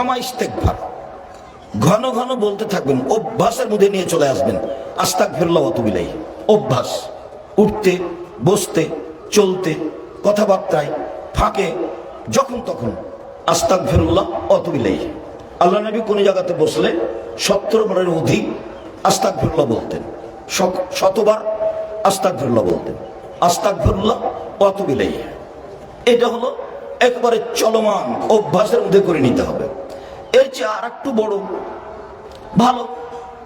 ক্ষমা ইস্তেকভার ঘন ঘন বলতে থাকবেন, অভ্যাসের মধ্যে নিয়ে চলে আসবেন। আস্তাক ফেরল্লা অতবিলাই অভ্যাস, উঠতে, বসতে, চলতে, কথাবার্তায়, ফাঁকে, যখন তখন। আস্তাক ফেরুল্লাহ অতবিলাই আল্লাহ নবী কোনো জায়গাতে বসলে সত্তর বারের অধিক আস্তাক ফেরুল্লাহ বলতেন। শত- শতবার আস্তাক ফেরুল্লাহ বলতেন আস্তাক ফেরুল্লাহ অতবিলাই এটা হলো একবারে চলমান অভ্যাসের মধ্যে করে নিতে হবে। এর চেয়ে আর একটু বড়, ভালো।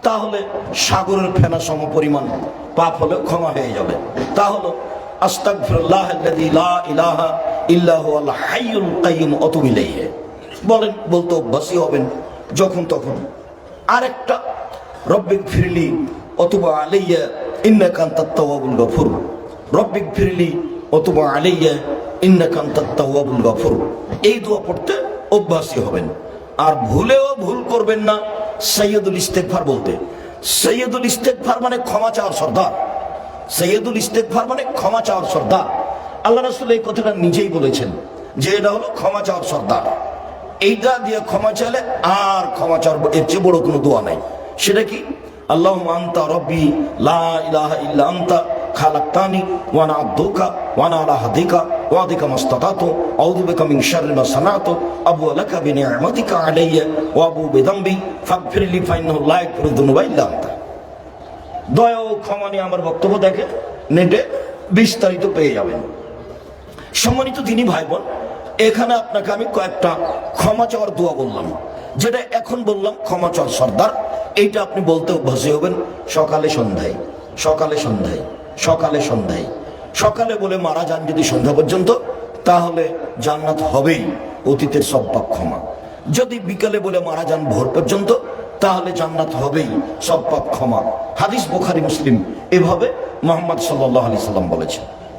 তাহলে সাগরের ফেনা সম পরিমাণ পাপ হলে ক্ষমা হয়ে যাবে। তা হলো আস্তাগফিরুল্লাহ আল্লাযী ইলাহা ইল্লা হুয়াল হাইয়ুল কাইয়ুম অতুবু ইলাইহি। বলেন, বলতে অভ্যাসী হবেন। যখন তখন আরেকটা, রব্বিক ফিরলি অথবা আলাইয়া ইন্নাকা আনতাত গফুর। রব্বিক ফিরলি অথবা আলাইয়া ইন্নাকা আনতাত তাওয়াবুল গফুর। এই দোয়া পড়তে অভ্যাসী হবেন। আর ভুলেও ভুল করবেন না সৈয়দুল ইস্তেকফার বলতে। সৈয়দুল ইস্তেকফার মানে ক্ষমা চাওয়ার সর্দার। সৈয়দুল ইস্তেকফার মানে ক্ষমা চাওয়ার সর্দার। আল্লাহ রাসূল এই কথাটা নিজেই বলেছেন যে এটা হলো ক্ষমা চাওয়ার সর্দার। এইটা দিয়ে ক্ষমা চাইলে আর ক্ষমা চাওয়ার এর চেয়ে বড় কোনো দোয়া নাই। সেটা কি? আল্লাহ আন্তা রব্বি লা ইলাহা ইল্লা আন্তা খালাক্তানি ওয়ানা আব্দুকা ওয়ানা আলা হাদিকা। ওয়াদিকা মাস্তাতাতু আউযু বিকা মিন শাররি মা সানাতু, আবু লাকা বিনি'মাতিকা আলাইয়া, ওয়া আবু বিদামবি ফাগফিরলি ফাইন্নাহু লা ইয়াগফিরু যুনুবা ইল্লা আনতা। দয়া ও ক্ষমা নিয়ে আমার বক্তব্য দেখে নেটে বিস্তারিত পেয়ে যাবেন। সম্মানিত তিনি ভাই বোন এখানে আপনাকে আমি কয়েকটা ক্ষমা চাওয়ার দোয়া বললাম, যেটা এখন বললাম ক্ষমা চাওয়ার সর্দার, এইটা আপনি বলতে অভ্যাসী হবেন, সকালে সন্ধ্যায় সকালে সন্ধ্যায় সকালে সন্ধ্যায়। সকালে বলে মারা যান যদি সন্ধ্যা পর্যন্ত, তাহলে জান্নাত হবেই, অতীতের সব পাপ ক্ষমা। যদি বিকালে বলে মারা যান ভোর পর্যন্ত, তাহলে জান্নাত হবেই, সব পাপ ক্ষমা। হাদিস বোখারি, মুসলিম, এভাবে মোহাম্মদ সাল্লাহ আলি সাল্লাম বলেছেন।